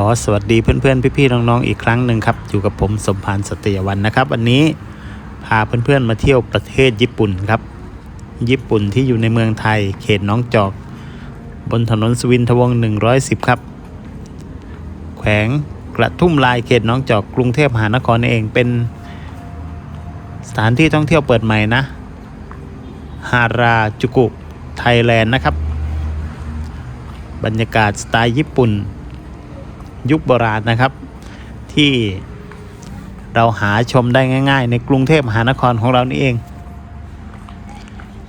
ขอสวัสดีเพื่อนๆ พี่ๆ น้องๆ อีกครั้งหนึ่งครับ อยู่กับผมสมพานสตยวันนะครับ วันนี้พาเพื่อนๆ มาเที่ยวประเทศญี่ปุ่นครับ ญี่ปุ่นที่อยู่ในเมืองไทย เขตน้องจอก บนถนนสวินทวง 110 ครับ แขวงกระทุ่มลายเขตน้องจอกกรุงเทพมหานครเองเป็นสถานที่ท่องเที่ยวเปิดใหม่นะฮาราจูกุไทยแลนด์นะครับ บรรยากาศสไตล์ญี่ปุ่น ยุคโบราณนะครับ ที่เราหาชมได้ง่าย ๆ ในกรุงเทพมหานครของเรานี่เอง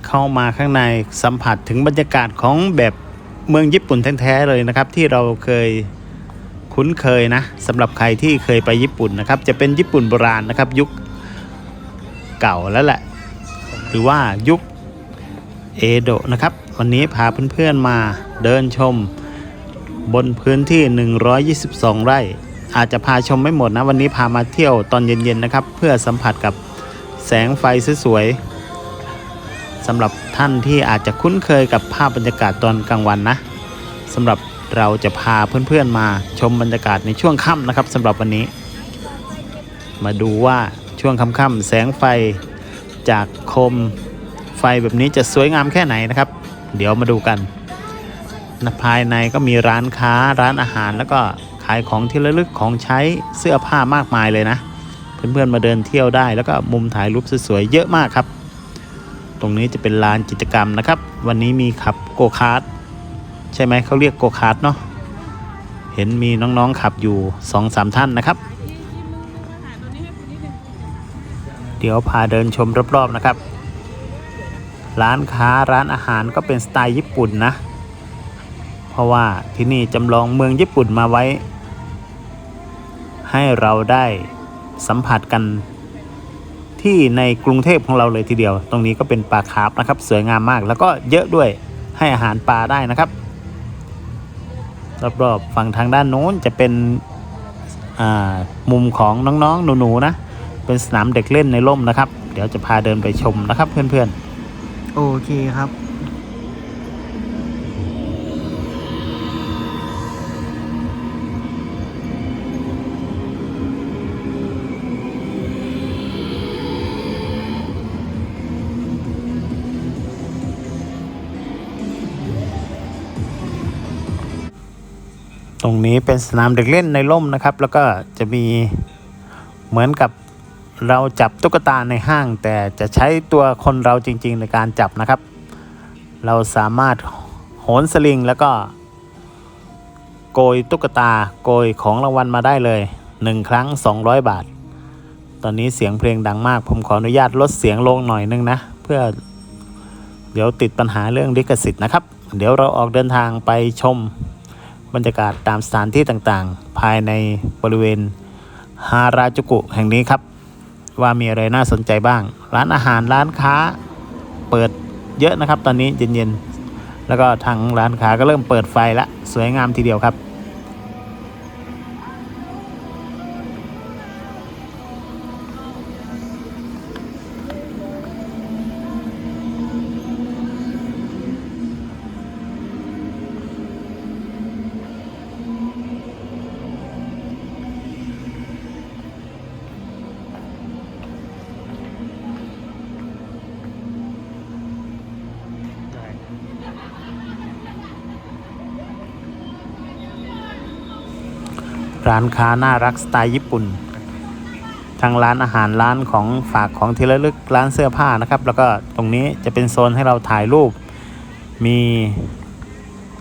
เข้ามาข้างในสัมผัสถึงบรรยากาศของแบบเมืองญี่ปุ่นแท้ๆเลยนะครับ ที่เราเคยคุ้นเคยนะสำหรับใครที่เคยไปญี่ปุ่นนะครับ จะเป็นญี่ปุ่นโบราณนะครับ ยุคเก่าแล้วแหละ หรือว่ายุคเอโดะนะครับ วันนี้พาเพื่อนๆมาเดินชม บนพื้นที่ 122 ไร่ อาจจะพาชมไม่หมดนะ วันนี้พามาเที่ยวตอนเย็นๆนะครับ เพื่อสัมผัสกับแสงไฟสวยๆสำหรับท่านที่อาจจะคุ้นเคยกับภาพบรรยากาศตอนกลางวันนะสำหรับเราจะพาเพื่อนๆมาชมบรรยากาศในช่วงค่ำนะครับสำหรับวันนี้ มาดูว่าช่วงค่ำๆแสงไฟจากโคมไฟแบบนี้จะสวยงามแค่ไหนนะครับ เดี๋ยวมาดูกัน ภายในก็มีร้านค้าร้านอาหารแล้วก็ขายของที่ระลึกของใช้เสื้อผ้ามากมายเลยนะ เพื่อนๆมาเดินเที่ยวได้ แล้วก็มุมถ่ายรูปสวยๆเยอะมากครับ ตรงนี้จะเป็นลานกิจกรรมนะครับ วันนี้มีขับโกคาร์ดใช่ไหมเขาเรียกโกคาร์ดเนาะเห็นมีน้องๆขับอยู่2อสามท่านนะครับ เดี๋ยวพาเดินชมรอบๆนะครับ ร้านค้าร้านอาหารก็เป็นสไตล์ญี่ปุ่นนะ ราะว่าที่นี่จำลองเมืองญี่ปุ่นมาไว้ ให้เราได้สัมผัสกันที่ในกรุงเทพของเราเลยทีเดียว ตรงนี้ก็เป็นปลาคาร์ฟนะครับสวยงามมาก แล้วก็เยอะด้วยให้อาหารปลาได้นะครับรอบๆฝั่งทางด้านโน้นจะเป็นมุมของน้องๆ หนูๆนะ เป็นสนามเด็กเล่นในร่มนะครับ เดี๋ยวจะพาเดินไปชมนะครับเพื่อนๆ โอเคครับ ตรงนี้เป็นสนามเด็กเล่นในร่มนะครับ แล้วก็จะมีเหมือนกับเราจับตุ๊กตาในห้าง แต่จะใช้ตัวคนเราจริง ๆ ในการจับนะครับ เราสามารถโหนสลิงแล้วก็โกยตุ๊กตาโกยของรางวัลมาได้เลย 1 ครั้ง 200 บาท ตอนนี้เสียงเพลงดังมาก ผมขออนุญาตลดเสียงลงหน่อยนึงนะ เพื่อเดี๋ยวติดปัญหาเรื่องลิขสิทธิ์นะครับ เดี๋ยวเราออกเดินทางไปชม บรรยากาศตามสถานที่ต่างๆ ภายในบริเวณฮาราจูกุแห่งนี้ครับ ว่ามีอะไรน่าสนใจบ้าง ร้านอาหารร้านค้าเปิดเยอะนะครับ ตอนนี้เย็นๆแล้วก็ทางร้านค้าก็เริ่มเปิดไฟละสวยงามทีเดียวครับ ร้านค้าน่ารักสไตล์ญี่ปุ่นทางร้านอาหารร้านของฝากของที่ระลึกร้านเสื้อผ้านะครับ แล้วก็ตรงนี้จะเป็นโซนให้เราถ่ายรูป มี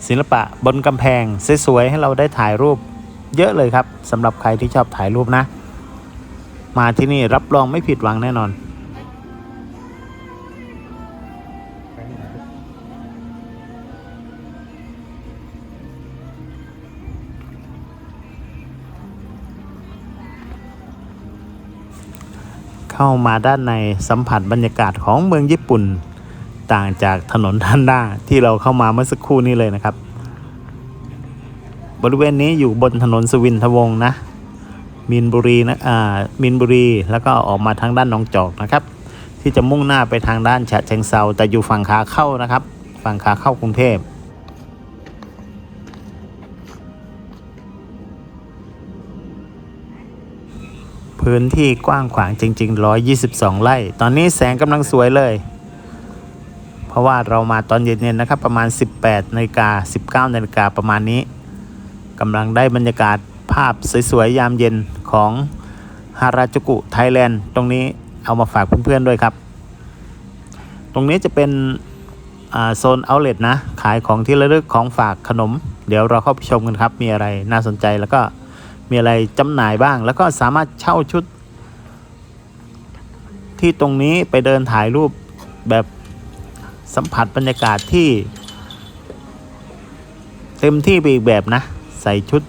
ศิลปะบนกำแพงสวยๆให้เราได้ถ่ายรูปเยอะเลยครับสำหรับใครที่ชอบถ่ายรูปนะ มาที่นี่รับรองไม่ผิดหวังแน่นอน เข้ามาด้านในสัมผัสบรรยากาศของเมืองญี่ปุ่น ต่างจากถนนด้านหน้าที่เราเข้ามาเมื่อสักครู่นี้เลยนะครับ บริเวณนี้อยู่บนถนนสวินทวงศ์นะมินบุรีนะอ่ามินบุรีแล้วก็ออกมาทางด้านหนองจอกนะครับ ที่จะมุ่งหน้าไปทางด้านฉะเชิงเซาแต่อยู่ฝั่งขาเข้านะครับ ฝั่งขาเข้ากรุงเทพ พื้นที่กว้างขวางจริง ๆ 122 ไร่ ตอนนี้แสงกำลังสวยเลย เพราะว่าเรามาตอนเย็นๆนะครับ ประมาณ 18นาฬิกา19นาฬิกาประมาณนี้กำลังได้บรรยากาศภาพสวยๆ ยามเย็นของฮาราจูกุไทยแลนด์ตรงนี้เอามาฝากเพื่อนๆด้วยครับ ตรงนี้จะเป็นโซนเอาเล t นะ ขายของที่ระลึกของฝากขนม เดี๋ยวเราเข้าไปชมกันครับ มีอะไรน่าสนใจแล้วก็ มีอะไรจำหน่ายบ้าง แล้วก็สามารถเช่าชุด ที่ตรงนี้ไปเดินถ่ายรูปแบบสัมผัสบรรยากาศที่ เต็มที่ไปอีกแบบนะ ใส่ชุด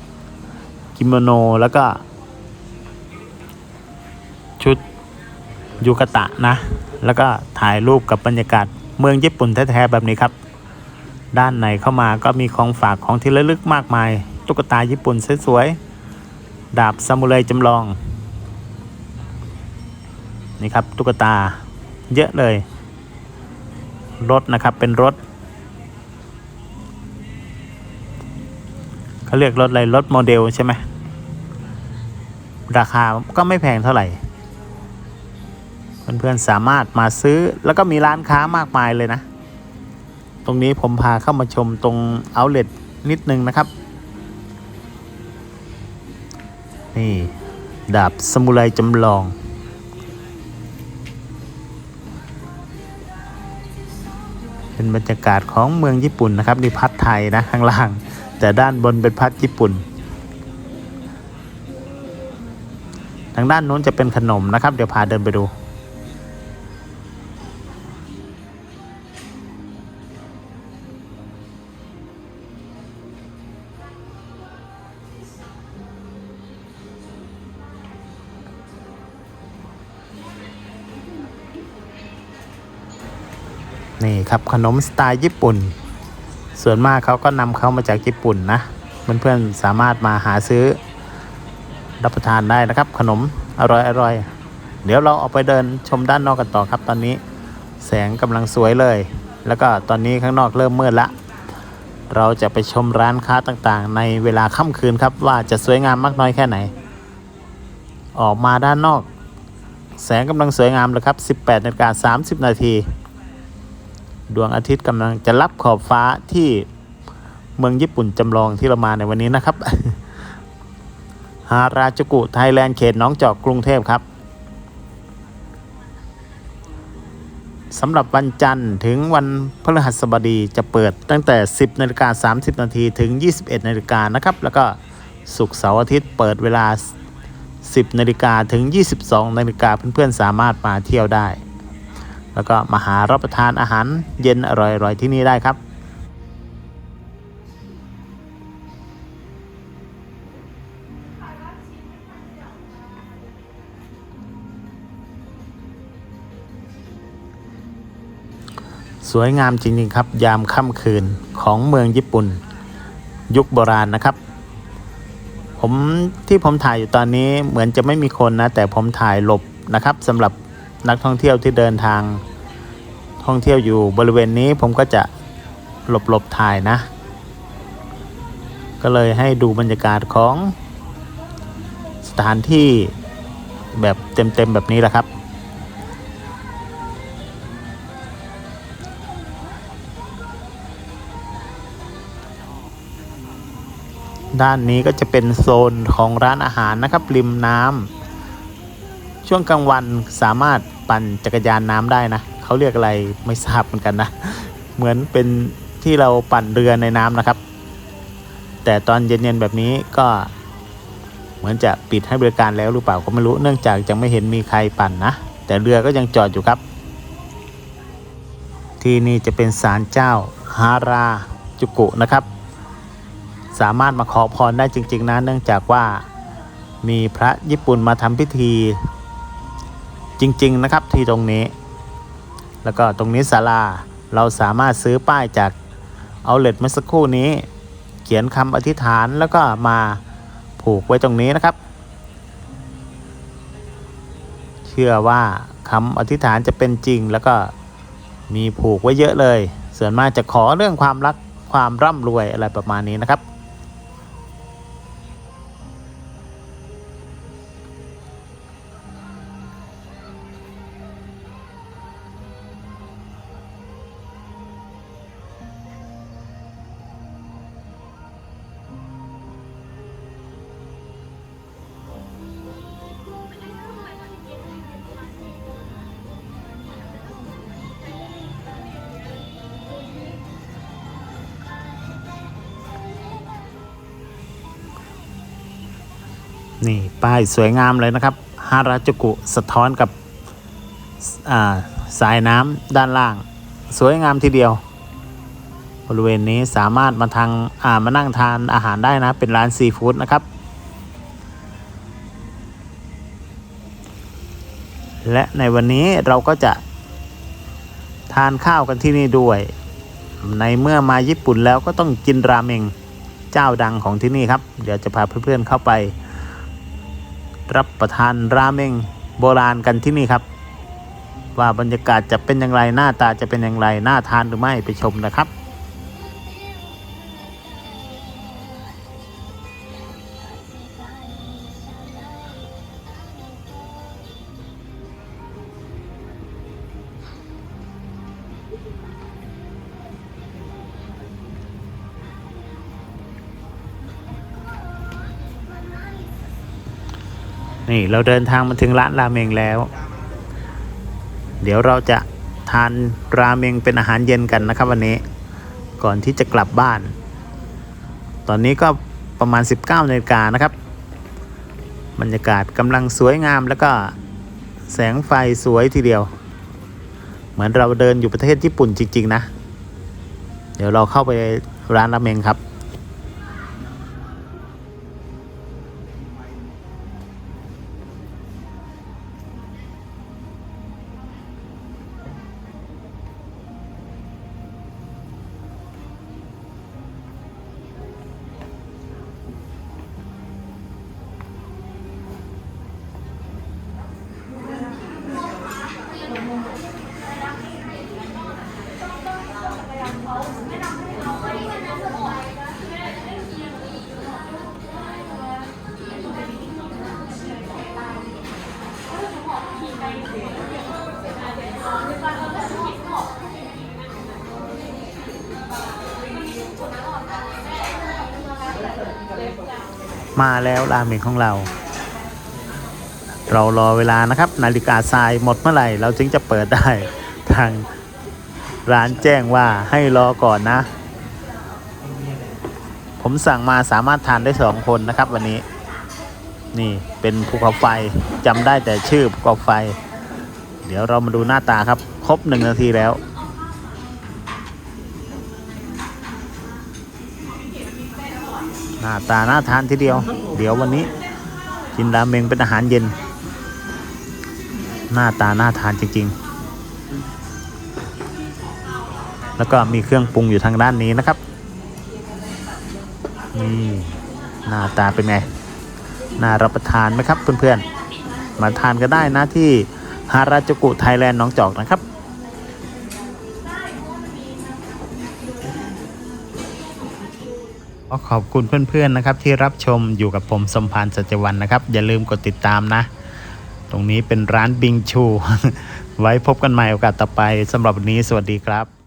กิโมโนแล้วก็ ชุดยูกะตะนะ แล้วก็ถ่ายรูปกับบรรยากาศเมืองญี่ปุ่นแท้ๆแบบนี้ครับ ด้านในเข้ามาก็มีของฝากของที่ระลึกมากมาย ตุ๊กตาญี่ปุ่นสวยๆ ดาบซามูไรจำลอง นี่ครับตุ๊กตาเยอะเลย รถนะครับเป็นรถเขาเรียกรถอะไรรถโมเดลใช่ไหมราคาก็ไม่แพงเท่าไหร่ เพื่อนๆสามารถมาซื้อแล้วก็มีร้านค้ามากมายเลยนะ ตรงนี้ผมพาเข้ามาชมตรงเอาเล t นิดนึงนะครับ นี่ ดาบสมุไรจำลอง เป็นบรรยากาศของเมืองญี่ปุ่นนะครับนี่พัดไทยนะข้างล่าง แต่ด้านบนเป็นพัดญี่ปุ่น ทางด้านนู้นจะเป็นขนมนะครับ เดี๋ยวพาเดินไปดู นี่ครับขนมสไตล์ญี่ปุ่น ส่วนมากเขาก็นำเข้ามาจากญี่ปุ่นนะเพื่อนๆสามารถมาหาซื้อรับประทานได้นะครับ ขนมอร่อยอร่อยเดี๋ยวเราออกไปเดินชมด้านนอกกันต่อครับ ตอนนี้แสงกำลังสวยเลย แล้วก็ตอนนี้ข้างนอกเริ่มมืดละ เราจะไปชมร้านค้าต่างๆ ในเวลาค่ำคืนครับ ว่าจะสวยงามมากน้อยแค่ไหน ออกมาด้านนอก แสงกำลังสวยงามเลยครับ 18นาฬิกา30 นาที ดวงอาทิตย์กำลังจะรับขอบฟ้าที่เมืองญี่ปุ่นจำลองที่เรามาในวันนี้นะครับ ฮาราจูกุไทยแลนด์เขตน้องจอกกรุงเทพครับสำหรับวันจันทร์ถึงวันพฤหัสบดีจะเปิดตั้งแต่ 10นาฬิกา30นาทีถึง 21นาฬิกานะครับ แล้วก็ศุกร์เสาร์อาทิตย์เปิดเวลา 10นาฬิกาถึง 22นาฬิกาเพื่อนๆสามารถมาเที่ยวได้ แล้วก็มาหารับประทานอาหารเย็นอร่อยๆที่นี่ได้ครับสวยงามจริงๆครับ ยามค่ำคืนของเมืองญี่ปุ่น ยุคโบราณนะครับ ผมที่ผมถ่ายอยู่ตอนนี้เหมือนจะไม่มีคนนะ แต่ผมถ่ายหลบนะครับสำหรับ นักท่องเที่ยวที่เดินทางท่องเที่ยวอยู่บริเวณนี้ผมก็จะหลบหลบถ่ายนะ ก็เลยให้ดูบรรยากาศของสถานที่แบบเต็มๆแบบนี้แหละครับ ด้านนี้ก็จะเป็นโซนของร้านอาหารนะครับ ริมน้ำ ช่วงกลางวันสามารถปั่นจักรยานน้ำได้นะเขาเรียกอะไรไม่ทราบเหมือนกันนะ เหมือนเป็นที่เราปั่นเรือในน้ำนะครับ แต่ตอนเย็นๆแบบนี้ก็เหมือนจะปิดให้บริการแล้วหรือเปล่าก็ไม่รู้เนื่องจากยังไม่เห็นมีใครปั่นนะ แต่เรือก็ยังจอดอยู่ครับ ที่นี่จะเป็นศาลเจ้าฮาราจุกุนะครับ สามารถมาขอพรได้จริง ๆนะเนื่องจากว่ามีพระญี่ปุ่นมาทำพิธี จริง ๆ นะครับที่ตรงนี้ แล้วก็ตรงนี้ศาลาเราสามารถซื้อป้ายจากเอาเล t เมื่อสักครู่นี้ เขียนคำอธิษฐานแล้วก็มาผูกไว้ตรงนี้นะครับ เชื่อว่าคำอธิษฐานจะเป็นจริงแล้วก็มีผูกไว้เยอะเลย ส่วนมากจะขอเรื่องความรักความร่ำรวยอะไรประมาณนี้นะครับ นี่ป้ายสวยงามเลยนะครับฮาราจูกุสะท้อนกับอ่าสายน้ำด้านล่าง สวยงามทีเดียว บริเวณนี้สามารถมาทางอ่ามานั่งทานอาหารได้นะ เป็นร้านซีฟู้ดนะครับ และในวันนี้เราก็จะทานข้าวกันที่นี่ด้วย ในเมื่อมาญี่ปุ่นแล้วก็ต้องกินราเมงเจ้าดังของที่นี่ครับ เดี๋ยวจะพาเพื่อนๆเข้าไป รับประทานราเมงโบราณกันที่นี่ครับ ว่าบรรยากาศจะเป็นอย่างไรหน้าตาจะเป็นอย่างไรน่าทานหรือไม่ไปชมนะครับ นี่เราเดินทางมาถึงร้านราเมงแล้ว เดี๋ยวเราจะทานราเมงเป็นอาหารเย็นกันนะครับวันนี้ ก่อนที่จะกลับบ้าน ตอนนี้ก็ประมาณ 19นาฬิกานะครับ บรรยากาศกำลังสวยงามแล้วก็แสงไฟสวยทีเดียว เหมือนเราเดินอยู่ประเทศญี่ปุ่นจริง ๆ นะ เดี๋ยวเราเข้าไปร้านราเมงครับ มาแล้วราเมงของเรา เรารอเวลานะครับ นาฬิกาทรายหมดเมื่อไหร่ เราจึงจะเปิดได้ ทางร้านแจ้งว่าให้รอก่อนนะ ผมสั่งมาสามารถทานได้สองคนนะครับ วันนี้ นี่เป็นภูเขาไฟจำได้แต่ชื่อภูเขาไฟ เดี๋ยวเรามาดูหน้าตาครับ ครบหนึ่งนาทีแล้ว หน้าตาน่าทานทีเดียว เดี๋ยววันนี้กินราเมงเป็นอาหารเย็น หน้าตาน่าทานจริง ๆ แล้วก็มีเครื่องปรุงอยู่ทางด้านนี้นะครับนี่หน้าตาเป็นไงน่ารับประทานไหมครับเพื่อนๆ มาทานกันได้นะที่ฮาราจูกุไทยแลนด์น้องจอกนะครับ ก็ขอบคุณเพื่อนๆนะครับ ที่รับชมอยู่กับผมสมพานสัจวันนะครับ อย่าลืมกดติดตามนะ ตรงนี้เป็นร้านบิงชู ไว้พบกันใหม่โอกาสต่อไปสำหรับวันนี้สวัสดีครับ